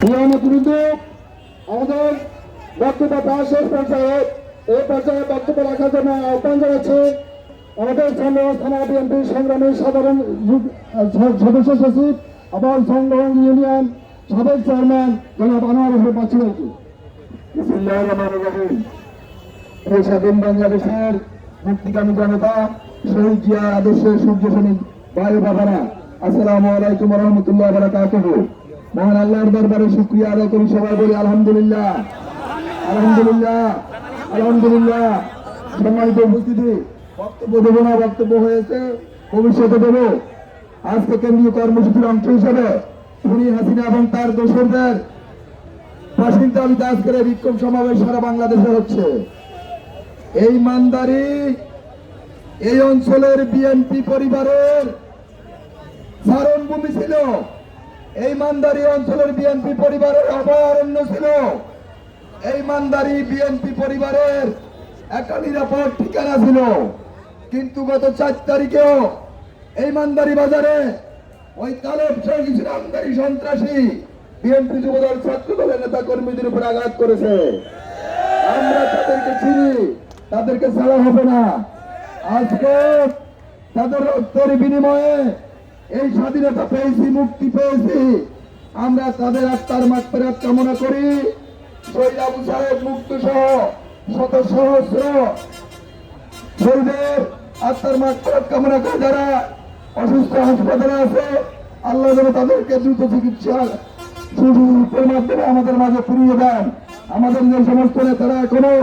নিয়মের বিরুদ্ধে আমাদের বক্তব্য প্রায় শেষ এই পর্যায়ে বক্তব্য রাখার জন্য আহ্বান জানাচ্ছি আমাদের থানা সংগ্রামী সাধারণ সদস্য সচিব এবং চন্দ্রগঞ্জ ইউনিয়ন সাবেক চেয়ারম্যান জনাব আনোয়ার হোসেন এই স্বাধীন বাংলাদেশের মুক্তিকামী জনতা, শহীদ সূর্য সৈনিক বাবারা আলাইকুম রহমতুল্লাহ মহান আল্লাহর দরবারে শুক্রিয়া আদায় করি, সবাই বলি আলহামদুলিল্লাহ। আলহামদুলিল্লাহ আলহামদুলিল্লাহ। সম্মানিত উপস্থিতি, বক্তব্য দেবো না, বক্তব্য হয়েছে, ভবিষ্যতে দেবো। আজকে কেন্দ্রীয় কর্মসূচির অংশ হিসেবে খুনি হাসিনা এবং তার দোসরদের ফাঁসির দাবিতে আজকের এই বিক্ষোভ সমাবেশ সারা বাংলাদেশে হচ্ছে। এই মানদারি, এই অঞ্চলের বিএনপি পরিবারের ভূমি ছিল। এই মানদারি অঞ্চলের বিএনপি পরিবারের অভয়ারণ্য ছিল। এই মানদারি বিএনপি পরিবারের একটা নিরাপদ ঠিকানা ছিল। কিন্তু গত চার তারিখেও এই মানদারি বাজারে ওই তালেব কিছু আমদারি সন্ত্রাসী বিএনপি যুবদল ছাত্র দলের নেতা কর্মীদের উপর আঘাত করেছে। আমরা তাদেরকে চিনি, তাদেরকে ছাড়া হবে না। আজকে তাদের রক্তের বিনিময়ে এই স্বাধীনতা পেয়েছি, মুক্তি পেয়েছি। আমরা তাদের আত্মার মাত্রাত কামনা করি। শহীদ আবু সাহেব, মুক্ত সহ, শত সহস্র শহীদের আত্মার মাত্রাত কামনা করে যারা অসুস্থ হাসপাতালে আছে, আল্লাহ যেন তাদেরকে দ্রুত চিকিৎসা সুযোগের মাধ্যমে আমাদের মাঝে ফিরিয়ে দেন। আমাদের যে সমস্ত নেতারা এখনও,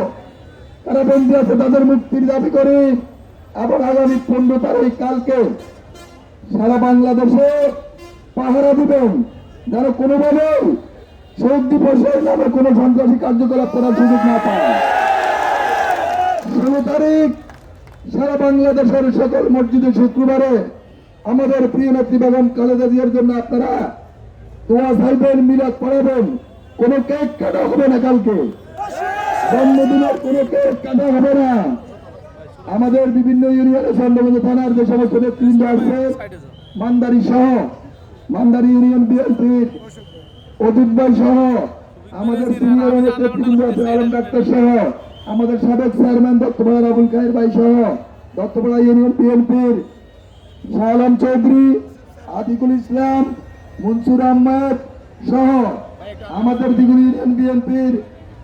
তারা বন্দী আছে, তাদের মুক্তির দাবি করি। এবং আগামী পনেরো তারিখ কালকে সারা বাংলাদেশে পাহারা দিবেন। যেন কোনোভাবেই শহীদ দিবসের নামে কোনো সন্ত্রাসী কার্যকলাপ করার সুযোগ না পায়। ষোলো তারিখ, সারা বাংলাদেশের সকল মসজিদে শুক্রবারে আমাদের প্রিয় নেত্রী বেগম খালেদা জিয়ার জন্য আপনারা দোয়া চাইবেন, মিলাদ পড়াবেন কোনো কেক কাটা হবে না কালকে। জন্মদিনের কোনো কেক কাটা হবে না। আমাদের বিভিন্ন ইউনিয়নের চন্দ্রগঞ্জ থানার যে সমস্ত নেতৃবৃন্দ আছে, মান্দারি সহ, মান্দারি ইউনিয়ন বিএনপির অজিত ভাই সহ, আমাদের সিনিয়র নেতৃবৃন্দ আছে, আলম ডাক্তার সহ, আমাদের সাবেক চেয়ারম্যান দত্তপাড়া আবুল খায়ের ভাই সহ, দত্তপাড়া ইউনিয়ন বিএনপির শাহ চৌধুরী আতিকুল ইসলাম, মনসুর আহমদ সহ, আমাদের দিগুলি ইউনিয়ন বিএনপির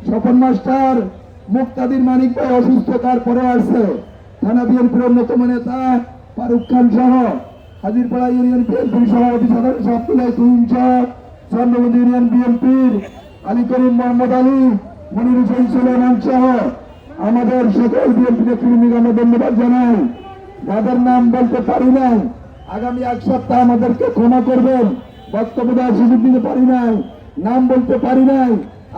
স্বপন মাস্টার মুক্তাদির মানিক ভাই অসুস্থ তারপরে আসছে। থানা বিএনপির অন্যতম নেতা ফারুক খান সহ হাজিরপাড়া ইউনিয়ন বিএনপির সভাপতি সাধারণ আব্দুল্লাহ তুহিন চন্দ্রবন্দ ইউনিয়ন বিএনপির আলী করিম মোহাম্মদ আলী, মনির হোসেন, সুলেমান সহ আমাদের সকল বিএনপি নেতৃবৃন্দকে আমরা ধন্যবাদ জানাই। যাদের নাম বলতে পারি নাই, আগামী এক সপ্তাহ আমাদেরকে ক্ষমা করবেন। বক্তব্য দেওয়ার সুযোগ দিতে পারি নাই, নাম বলতে পারি নাই,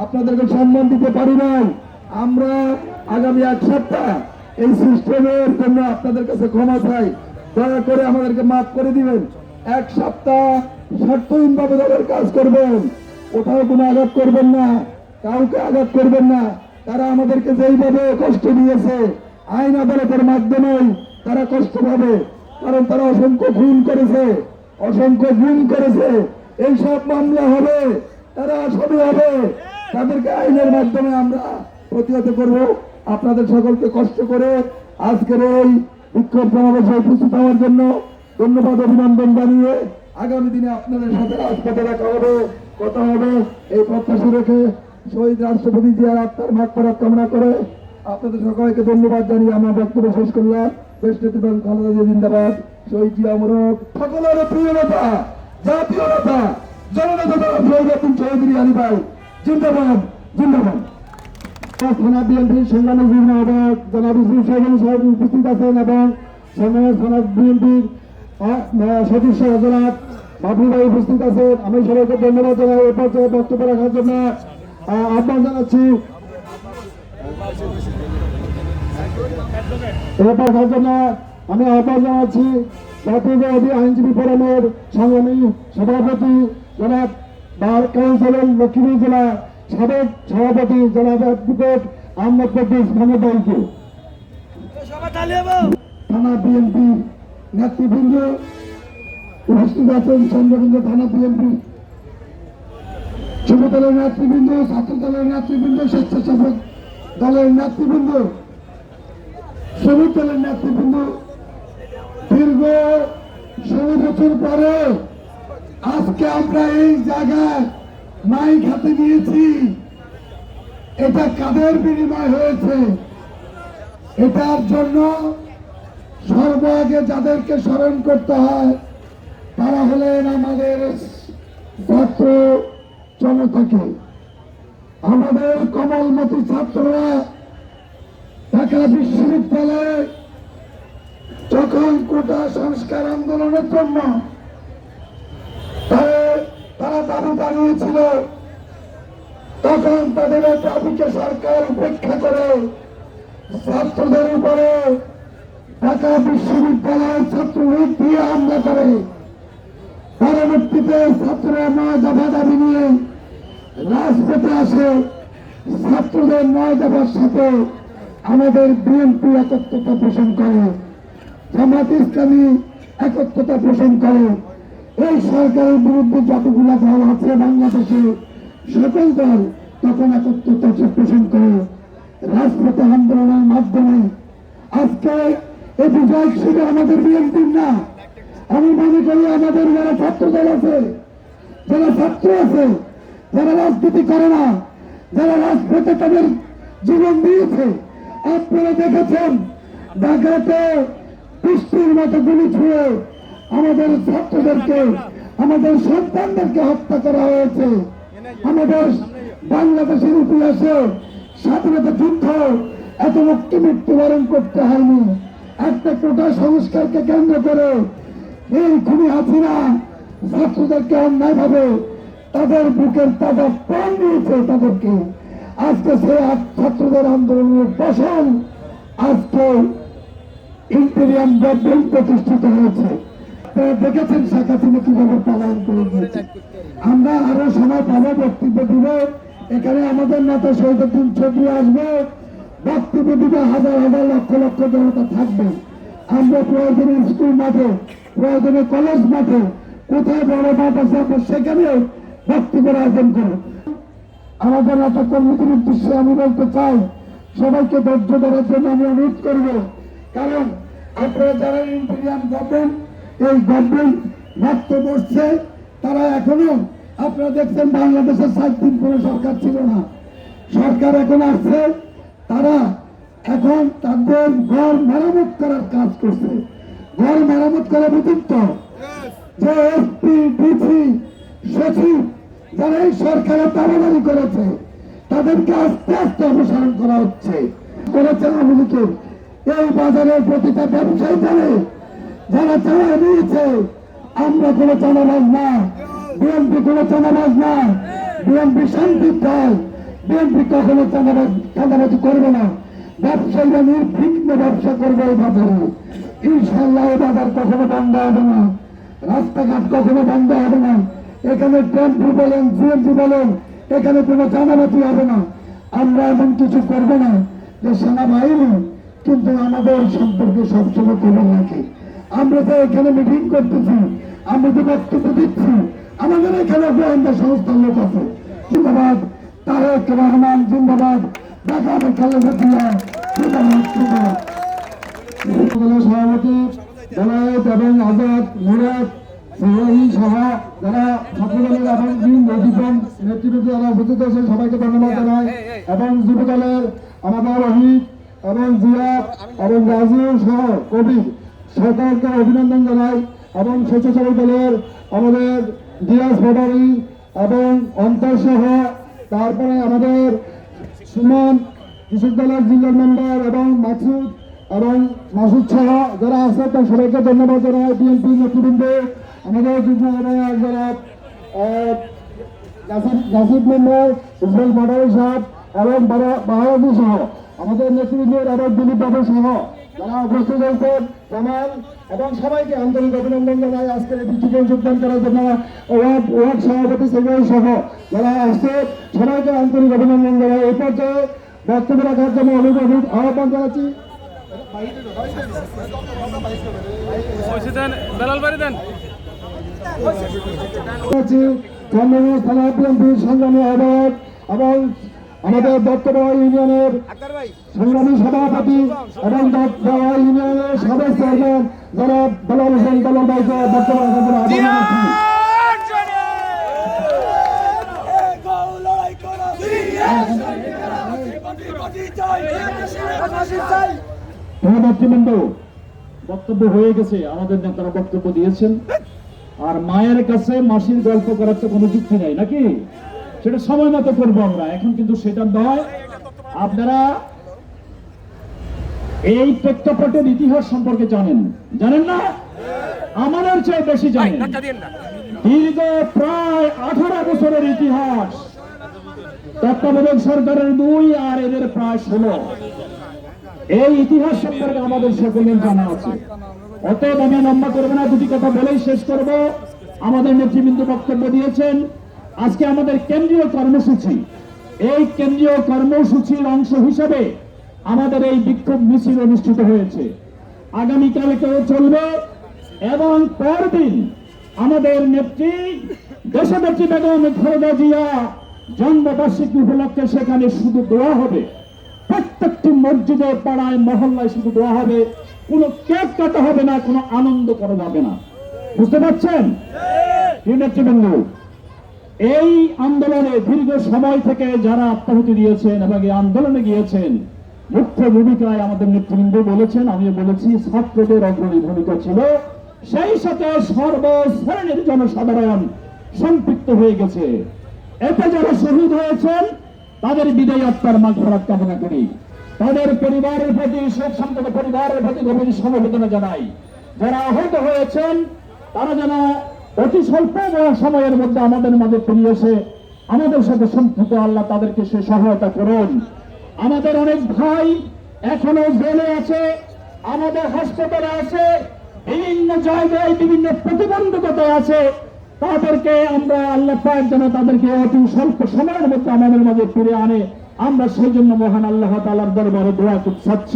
আপনাদেরকে সম্মান দিতে পারি নাই। আমরা আগামী এক সপ্তাহ এই সিস্টেমের জন্য আপনাদের কাছে ক্ষমা চাই। দয়া করে আমাদেরকে মাফ করে দিবেন। এক সপ্তাহ স্বার্থহীনভাবে তাদের কাজ করবেন। কোথাও কোনো আঘাত করবেন না। কাউকে আঘাত করবেন না। তারা আমাদেরকে যেইভাবে কষ্ট দিয়েছে, আইন আদালতের মাধ্যমেই তারা কষ্ট পাবে। কারণ তারা অসংখ্য খুন করেছে, অসংখ্য গুম করেছে। এই সব মামলা হবে, তারা আসামি হবে। তাদেরকে আইনের মাধ্যমে আমরা প্রতিহত করব। আপনাদের সকলকে কষ্ট করে আজকের এই বিক্ষোভ সমাবেশে উপস্থিত হওয়ার জন্য ধন্যবাদ, অভিনন্দন জানিয়ে আগামী দিনে আপনাদের সাথে রাজপথে দেখা হবে, কথা হবে। এই প্রত্যাশা রেখে শহীদ রাষ্ট্রপতি জিয়ার আত্মার ভাগ করার কামনা করে আপনাদের সকলকে ধন্যবাদ জানিয়ে আমার বক্তব্য শেষ করলাম। দেশ নেতৃত্ব খালেদা জিয়া জিন্দাবাদ। শহীদ জিয়া সকলের প্রিয় নেতা, জাতীয় নেতা, জননেতা শহীদ চৌধুরী আলী ভাই, জিন্দাবাদ জিন্দাবাদ। থানা সংগ্রামী বিভিন্ন আহ্বায়ক জনাব ইসরুল সাহেব সাহেব উপস্থিত আছেন এবং সংগ্রামের থানা বিএনপির সদস্য জনাব বাবু ভাই উপস্থিত আছেন। আমি সবাইকে ধন্যবাদ জানাই। পর্যায়ে বক্তব্য রাখার জন্য আহ্বান জানাচ্ছি। আমি আহ্বান জানাচ্ছি আইনজীবী ফোরামের সংগ্রামী সভাপতি জনাব কাউন্সিলর লক্ষ্মীপুর জেলা সাবেক সভাপতি জনাব অ্যাডভোকেট আহমদ পদ্দিস মোহাম্মদ থানা বিএনপি নেতৃবৃন্দ উপস্থিত আছেন চন্দ্রগঞ্জ থানা বিএনপি। যুব দলের নেতৃবৃন্দ, ছাত্র দলের নেতৃবৃন্দ, স্বেচ্ছাসেবক দলের নেতৃবৃন্দ শ্রমিক দলের নেতৃবৃন্দ, দীর্ঘ ষোলো বছর পরে আজকে আমরা এই জায়গায় মাইক হাতে নিয়েছি। এটা কাদের বিনিময় হয়েছে? এটার জন্য সর্বাগে যাদেরকে স্মরণ করতে হয়, তারা হলেন আমাদের ছাত্র জনতাকে। আমাদের কমলমতি ছাত্ররা ঢাকা বিশ্ববিদ্যালয়ে যখন কোটা সংস্কার আন্দোলনের জন্য তারা- তারা দাবি জানিয়েছিল, তখন তাদের দাবিকে সরকার উপেক্ষা করে ছাত্রদের উপরে ঢাকা বিশ্ববিদ্যালয়ের ছাত্রলীগ দিয়ে হামলা করে। পরবর্তীতে ছাত্ররা নয় দফা দাবি নিয়ে রাজপথে আসে। ছাত্রদের নয় দফার সাথে আমাদের বিএনপি একত্রতা পোষণ করে, জামাত ইসলামী একত্রতা পোষণ করে। এই সরকারের বিরুদ্ধে যতগুলো দল আছে বাংলাদেশে, সকল দল তখন একত্রতা পোষণ করে। রাজপথে আন্দোলনের মাধ্যমে। আজকে এই বিজয় শুধু আমাদের বিএনপির না, আমি মনে করি আমাদের যারা ছাত্র দল আছে, যারা ছাত্র আছে, যারা রাজনীতি করে না, যারা রাজপথে তাদের জীবন দিয়েছে, আপনারা দেখেছেন, ঢাকাতে বৃষ্টির মতো গুলি ছুঁয়ে আমাদের ছাত্রদেরকে, আমাদের সন্তানদেরকে হত্যা করা হয়েছে। আমাদের বাংলাদেশের ইতিহাসে স্বাধীনতা যুদ্ধ এত মুক্তি মৃত্যুবরণ করতে হয়নি। একটা কোটা সংস্কারকে কেন্দ্র করে এই খুনি হাসিনা ছাত্রদেরকে অন্যায় ভাবে তাদের বুকের তাজা প্রাণ দিয়েছে তাদেরকে। আজকে সে ছাত্রদের আন্দোলনের ফসল আজকে ইম্পেরিয়াম গভর্নমেন্ট প্রতিষ্ঠিত হয়েছে। দেখেছেন শেখ হাসিনা কীভাবে পালন করে দিয়েছে আমরা আরও সময় পাবো, বক্তব্য দিব। এখানে আমাদের নেতা শহীদুদ্দিন ছবি আসবে। বক্তব্য দিবে, হাজার হাজার লক্ষ লক্ষ জনতা থাকবে। আমরা প্রয়োজনে স্কুল মাঠে প্রয়োজনে কলেজ মাঠে, কোথায় বড় মাঠ আছে আমরা সেখানে বক্তব্যের আয়োজন করব। আমাদের নেতা কর্মীদের উদ্দেশ্যে আমি বলতে চাই, সবাইকে ধৈর্য ধরার জন্য আমি অনুরোধ করব। কারণ আপনারা যারা ইন্ডিয়ান গভর্নমেন্ট এই গভর্নমেন্ট মারতে বসছে তারা এখনও, আপনারা দেখছেন বাংলাদেশের সাত দিন কোনো সরকার ছিল না। সরকার এখন আসছে, তারা এখন তাদের ঘর মেরামত করার কাজ করছে। ঘর মেরামত করা বুঝুন তো যে এসপি, ডিসি, সচিব, যারা এই সরকারের দাবাদারি করেছে, তাদেরকে আস্তে আস্তে অনুসরণ করা হচ্ছে। করেছে আওয়ামী এই বাজারের প্রতিটা ব্যবসায়ী জানে যারা চাঁদা নিয়েছে আমরা কোনো চাঁদাবাজ না। বিএনপি কোনো চাঁদাবাজ না। বিএনপি শান্তি চায় বিএনপি কখনো চাঁদাবাজ, চাঁদাবাজি করবে না। ব্যবসায়ীরা নির্বিঘ্ন ব্যবসা করবে এই বাজারে। ইনশাল্লাহ এই বাজার কখনো বন্ধ হবে না। রাস্তাঘাট কখনো বন্ধ হবে না। এখানে টেম্পু বলেন, সিএনজি বলেন, এখানে কোনো চাঁদাবাজি হবে না। আমরা এমন কিছু করব না যে সেনাবাহিনী কিন্তু আমাদের সম্পর্কে সবসময় খবর রাখে। আমরা তো এখানে মিটিং করতেছি আমরা তো বক্তব্য দিচ্ছি আমাদের এখানে গোয়েন্দা সংস্থার লোক আছে জিন্দাবাদ তারেক রহমান জিন্দাবাদ ঢাকা খালেদা জিয়া জিন্দাবাদ সভাপতি এবং আজাদ মুরাদ সহি সহ যারা ছাত্রদলের এবং যারা উপস্থিত আছেন সবাইকে ধন্যবাদ জানাই। এবং যুব দলের আমাদের রহিত এবং জিয়াদ এবং রাজু সহ কবি। সরকারকে অভিনন্দন জানাই এবং স্বেচ্ছাসেবক দলের আমাদের দিয়াস ভাটারি এবং অন্তর সহ তারপরে আমাদের সুমন কৃষক দলের জিল্লা মেম্বার এবং মাসুদ এবং মাসুদ সহ যারা আছে তার সবাইকে ধন্যবাদ জানাই, বিএনপি নেতৃবৃন্দ, আমাদের যুগ্ম আহ্বায়ক যারা নাসিব মেম্বার ইসমাইল মাডারি সাহেব এবং বাহাদি সহ, আমাদের নেতৃবৃন্দের এবং দিলীপ বাবু সহ। যারা উপস্থিত হয়েছেন জামাল এবং সবাইকে আন্তরিক অভিনন্দন জানাই। আজকের এই বিক্ষোভে যোগদান করার জন্য ওয়ার্ড ওয়ার্ড সভাপতি সেক্রেটারি সহ যারা আসছে সবাইকে আন্তরিক অভিনন্দন জানাই। এই পর্যায়ে বক্তব্য রাখার জন্য অনুরোধ আহ্বান জানাচ্ছি। সংগ্রামী আহ্বায়ক এবং আমাদের দত্তবাড়া ইউনিয়নের সংগ্রামী সভাপতি এবং দত্তবাড়া ইউনিয়নের সাবেক চেয়ারম্যান যারা বেলাল হোসেন বেলাল ভাইকে নেতৃবৃন্দ বক্তব্য হয়ে গেছে। আমাদের নেতারা বক্তব্য দিয়েছেন। আর মায়ের কাছে মাসির গল্প করার তো কোনো যুক্তি নাই নাকি? সেটা সময় মতো করব আমরা। এখন কিন্তু সেটা নয়। আপনারা এই প্রেক্ষাপটের ইতিহাস সম্পর্কে জানেন। জানেন না? আমাদের চেয়ে বেশি জানেন। দীর্ঘ প্রায় আঠারো বছরের ইতিহাস। তত্ত্বাবধায়ক সরকারের দুই আর এদের প্রায় ষোলো। এই ইতিহাস সম্পর্কে আমাদের সকলের জানা আছে। অতএব আমি লম্বা করব না দুটি কথা বলেই শেষ করব। আমাদের নেতৃবৃন্দ বক্তব্য দিয়েছেন। আজকে আমাদের কেন্দ্রীয় কর্মসূচি। এই কেন্দ্রীয় কর্মসূচির অংশ হিসেবে আমাদের এই বিক্ষোভ মিছিল অনুষ্ঠিত হয়েছে। আগামীকালকেও চলবে এবং পরদিন আমাদের নেত্রী দেশনেত্রী বেগম খালেদা জিয়া জন্মবার্ষিকী উপলক্ষে সেখানে শুধু দোয়া হবে। প্রত্যেকটি মসজিদে পাড়ায় মহল্লায় শুধু দোয়া হবে। কোনো কেক কাটা হবে না কোনো আনন্দ করা যাবে না। বুঝতে পারছেন? নেতৃবৃন্দ এই আন্দোলনে দীর্ঘ সময় থেকে যারা আত্মাহুতি দিয়েছেন এবং এই আন্দোলনে গিয়েছেন, মুখ্য ভূমিকায় আমাদের নেতৃবৃন্দ বলেছেন আমি বলেছি, ছাত্রদের অগ্রণী ভূমিকা ছিল। সেই সাথে সর্বশ্রেণীর জনসাধারণ সম্পৃক্ত হয়ে গেছে। এতে যারা শহীদ হয়েছেন, তাদের বিদায় আত্মার ফেরাত কামনা করি। তাদের পরিবারের প্রতি শোক সন্তত পরিবারের প্রতি গভীর সমবেদনা জানাই। যারা আহত হয়েছেন, তারা যেন অতি স্বল্প সময়ের মধ্যে আমাদের মাঝে ফিরে এসে আমাদের সাথে সম্পৃক্ত আল্লাহ তাদেরকে সে সহায়তা করুন। আমাদের অনেক ভাই এখনও জেলে আছে, আমাদের হাসপাতালে আছে, বিভিন্ন জায়গায় বিভিন্ন প্রতিবন্ধকতা আছে। তাদেরকে আমরা আল্লাহ পাক যেন তাদেরকে অতি স্বল্প সময়ের মধ্যে আমাদের মাঝে ফিরে আনে। আমরা সেই জন্য মহান আল্লাহ তালার দরবারে দোয়া করতে চাচ্ছি।